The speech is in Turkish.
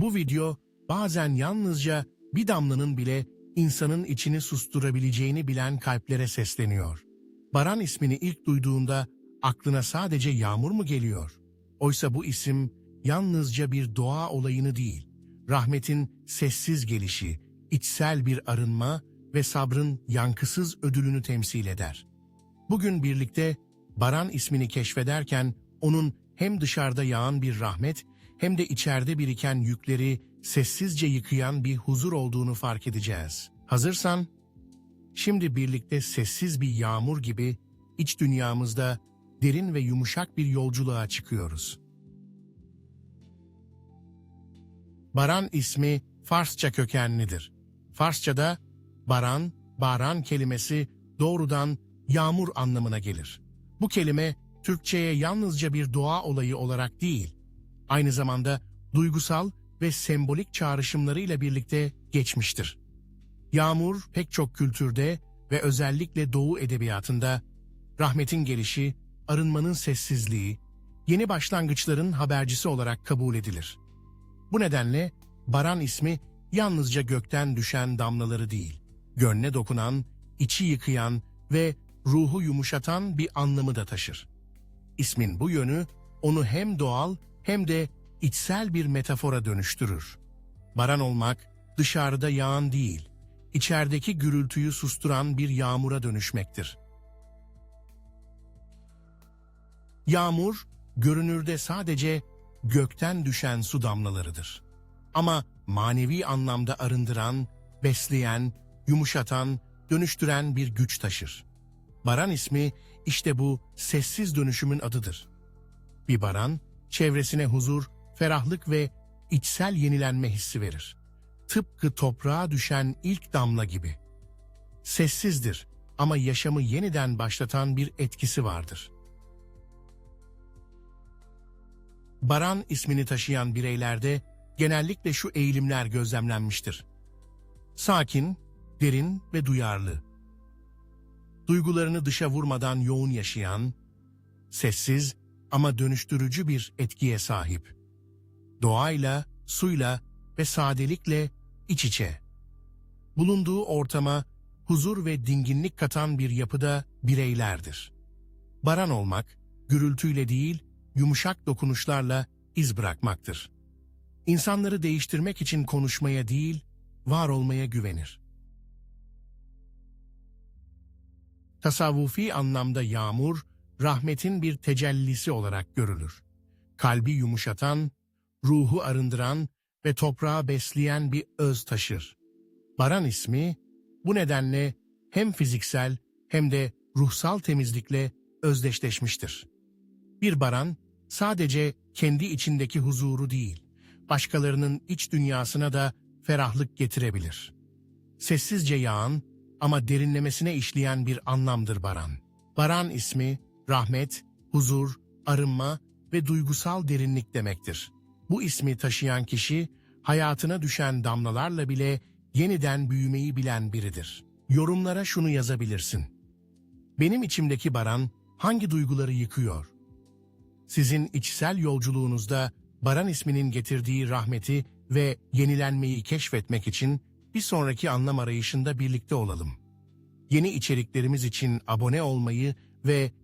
Bu video bazen yalnızca bir damlanın bile insanın içini susturabileceğini bilen kalplere sesleniyor. Baran ismini ilk duyduğunda aklına sadece yağmur mu geliyor? Oysa bu isim yalnızca bir doğa olayını değil, rahmetin sessiz gelişi, içsel bir arınma ve sabrın yankısız ödülünü temsil eder. Bugün birlikte Baran ismini keşfederken onun hem dışarıda yağan bir rahmet hem de içeride biriken yükleri sessizce yıkayan bir huzur olduğunu fark edeceğiz. Hazırsan, şimdi birlikte sessiz bir yağmur gibi iç dünyamızda derin ve yumuşak bir yolculuğa çıkıyoruz. Baran ismi Farsça kökenlidir. Farsçada baran, baran kelimesi doğrudan yağmur anlamına gelir. Bu kelime Türkçe'ye yalnızca bir doğa olayı olarak değil, aynı zamanda duygusal ve sembolik çağrışımlarıyla birlikte geçmiştir. Yağmur pek çok kültürde ve özellikle Doğu edebiyatında rahmetin gelişi, arınmanın sessizliği, yeni başlangıçların habercisi olarak kabul edilir. Bu nedenle Baran ismi yalnızca gökten düşen damlaları değil, gönle dokunan, içi yıkayan ve ruhu yumuşatan bir anlamı da taşır. İsmin bu yönü onu hem doğal hem de içsel bir metafora dönüştürür. Baran olmak dışarıda yağan değil, içerideki gürültüyü susturan bir yağmura dönüşmektir. Yağmur, görünürde sadece gökten düşen su damlalarıdır. Ama manevi anlamda arındıran, besleyen, yumuşatan, dönüştüren bir güç taşır. Baran ismi işte bu sessiz dönüşümün adıdır. Bir baran, çevresine huzur, ferahlık ve içsel yenilenme hissi verir. Tıpkı toprağa düşen ilk damla gibi. Sessizdir ama yaşamı yeniden başlatan bir etkisi vardır. Baran ismini taşıyan bireylerde genellikle şu eğilimler gözlemlenmiştir. Sakin, derin ve duyarlı. Duygularını dışa vurmadan yoğun yaşayan, sessiz ama dönüştürücü bir etkiye sahip. Doğayla, suyla ve sadelikle iç içe. Bulunduğu ortama huzur ve dinginlik katan bir yapıda bireylerdir. Baran olmak, gürültüyle değil, yumuşak dokunuşlarla iz bırakmaktır. İnsanları değiştirmek için konuşmaya değil, var olmaya güvenir. Tasavvufi anlamda yağmur, rahmetin bir tecellisi olarak görülür. Kalbi yumuşatan, ruhu arındıran ve toprağı besleyen bir öz taşır. Baran ismi, bu nedenle hem fiziksel hem de ruhsal temizlikle özdeşleşmiştir. Bir baran, sadece kendi içindeki huzuru değil, başkalarının iç dünyasına da ferahlık getirebilir. Sessizce yağan ama derinlemesine işleyen bir anlamdır baran. Baran ismi, rahmet, huzur, arınma ve duygusal derinlik demektir. Bu ismi taşıyan kişi, hayatına düşen damlalarla bile yeniden büyümeyi bilen biridir. Yorumlara şunu yazabilirsin. Benim içimdeki baran hangi duyguları yıkıyor? Sizin içsel yolculuğunuzda Baran isminin getirdiği rahmeti ve yenilenmeyi keşfetmek için bir sonraki anlam arayışında birlikte olalım. Yeni içeriklerimiz için abone olmayı ve